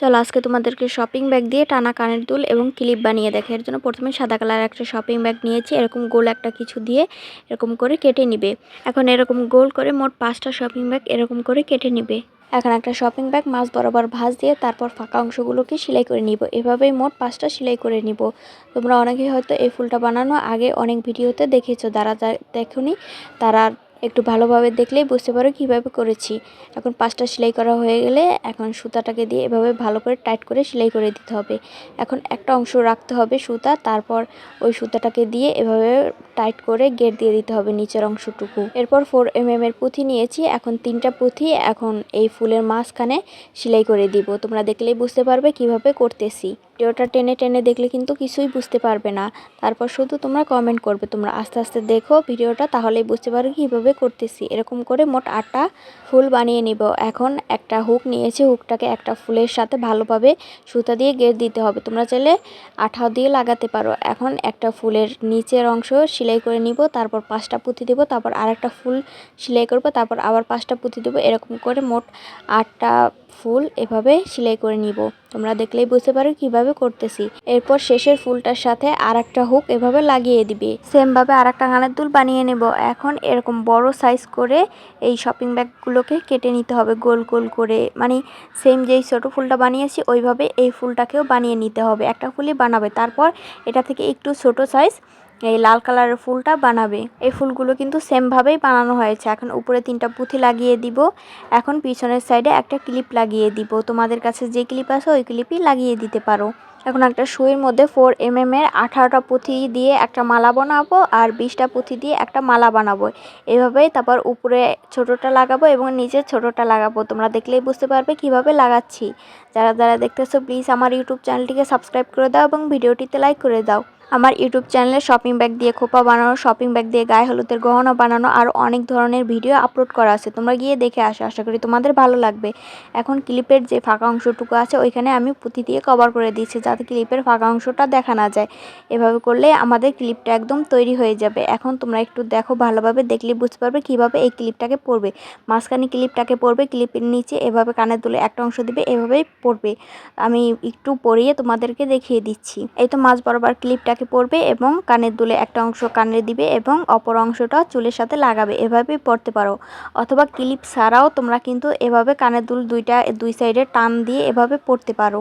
চলো আজকে তোমাদেরকে শপিং ব্যাগ দিয়ে টানা কানের দুল এবং ক্লিপ বানিয়ে দেখে। এর জন্য প্রথমে সাদা কালার একটা শপিং ব্যাগ নিয়েছি। এরকম গোল একটা কিছু দিয়ে এরকম করে কেটে নিবে। এখন এরকম গোল করে মোট পাঁচটা শপিং ব্যাগ এরকম করে কেটে নিবে। এখন একটা শপিং ব্যাগ মাছ বরাবর ভাঁজ দিয়ে তারপর ফাঁকা অংশগুলোকে সেলাই করে নিব। এভাবেই মোট পাঁচটা সেলাই করে নিব। তোমরা অনেকেই হয়তো এই ফুলটা বানানো আগে অনেক ভিডিওতে দেখেছ। যারা দেখনি, তারা একটু ভালোভাবে দেখলেই বুঝতে পারো কীভাবে করেছি। এখন পাঁচটা সেলাই করা হয়ে গেলে এখন সুতাটাকে দিয়ে এভাবে ভালো করে টাইট করে সেলাই করে দিতে হবে। এখন একটা অংশ রাখতে হবে সুতা, তারপর ওই সুতাটাকে দিয়ে এভাবে টাইট করে গেট দিয়ে দিতে হবে নিচের অংশটুকু। এরপর ফোর এম এর পুঁথি নিয়েছি, এখন তিনটা পুঁথি এখন এই ফুলের মাঝখানে সেলাই করে দিব। তোমরা দেখলেই বুঝতে পারবে কীভাবে করতেছি। ভিডিওটা টেনে টেনে দেখলে কিন্তু কিছুই বুঝতে পারবে না। তারপর শুধু তোমরা কমেন্ট করবে, তোমরা আস্তে আস্তে দেখো ভিডিওটা, তাহলেই বুঝতে পারবে কীভাবে করতেছি। এরকম করে মোট আটটা ফুল বানিয়ে নিব। এখন একটা হুক নিয়েছি, হুকটাকে একটা ফুলের সাথে ভালোভাবে সুতা দিয়ে গেট দিতে হবে। তোমরা চাইলে আঠাও দিয়ে লাগাতে পারো। এখন একটা ফুলের নিচের অংশ সেলাই করে নিব, তারপর পাঁচটা পুঁতি দেবো, তারপর আরেকটা ফুল সেলাই করব, তারপর আবার পাঁচটা পুঁতি দেবো। এরকম করে মোট আটটা ফুল এভাবে সেলাই করে নিব। তোমরা দেখলেই বুঝতে পারো কীভাবে করতেছি। এরপর শেষের ফুলটার সাথে আর একটা হুক এভাবে লাগিয়ে দিবে। সেমভাবে আর একটা গানের দুল বানিয়ে নেব। এখন এরকম বড় সাইজ করে এই শপিং ব্যাগগুলোকে কেটে নিতে হবে গোল গোল করে। মানে সেম যেই ছোটো ফুলটা বানিয়েছি, ওইভাবে এই ফুলটাকেও বানিয়ে নিতে হবে। একটা ফুলই বানাবে। তারপর এটা থেকে একটু ছোট সাইজ এই লাল কালারের ফুলটা বানাবে। এই ফুলগুলো কিন্তু সেমভাবেই বানানো হয়েছে। এখন উপরে তিনটা পুঁথি লাগিয়ে দিব। এখন পিছনের সাইডে একটা ক্লিপ লাগিয়ে দিব। তোমাদের কাছে যে ক্লিপ আছে, ওই ক্লিপই লাগিয়ে দিতে পারো। এখন একটা সুইয়ের মধ্যে ফোর এম এম এর আঠারোটা পুঁথি দিয়ে একটা মালা বানাবো আর বিশটা পুঁথি দিয়ে একটা মালা বানাবো। এভাবেই তারপর উপরে ছোটোটা লাগাবো এবং নিচে ছোটোটা লাগাবো। তোমরা দেখলেই বুঝতে পারবে কীভাবে লাগাচ্ছি। যারা যারা দেখতেছো প্লিজ আমার ইউটিউব চ্যানেলটিকে সাবস্ক্রাইব করে দাও এবং ভিডিওটিতে লাইক করে দাও। আমার ইউটিউব চ্যানেলে শপিং ব্যাগ দিয়ে খোপা বানানো, শপিং ব্যাগ দিয়ে গায়ে হলুদের গহনা বানানো আর অনেক ধরনের ভিডিও আপলোড করা আছে। তোমরা গিয়ে দেখে আসো, আশা করি তোমাদের ভালো লাগবে। এখন ক্লিপের যে ফাঁকা অংশটুকু আছে, ওইখানে আমি পুঁতি দিয়ে কভার করে দিচ্ছি যাতে ক্লিপের ফাঁকা অংশটা দেখা না যায়। এভাবে করলে আমাদের ক্লিপটা একদম তৈরি হয়ে যাবে। এখন তোমরা একটু দেখো ভালোভাবে, দেখলে বুঝতে পারবে কীভাবে এই ক্লিপটাকে পরবে মাঝখানে ক্লিপটাকে পরবে ক্লিপের নিচে এভাবে কানের দুলে একটা অংশ দিবে, এভাবেই পরবে আমি একটু পরিয়ে তোমাদেরকে দেখিয়ে দিচ্ছি। এই তো মাছ বরাবর ক্লিপটা এটাকে পরবে এবং কানের দুলে একটা অংশ কানে দিবে এবং অপর অংশটা চুলের সাথে লাগাবে। এভাবেই পরতে পারো। অথবা ক্লিপ ছাড়াও তোমরা কিন্তু এভাবে কানের দুল দুইটা, দুই সাইডে টান দিয়ে এভাবে পরতে পারো।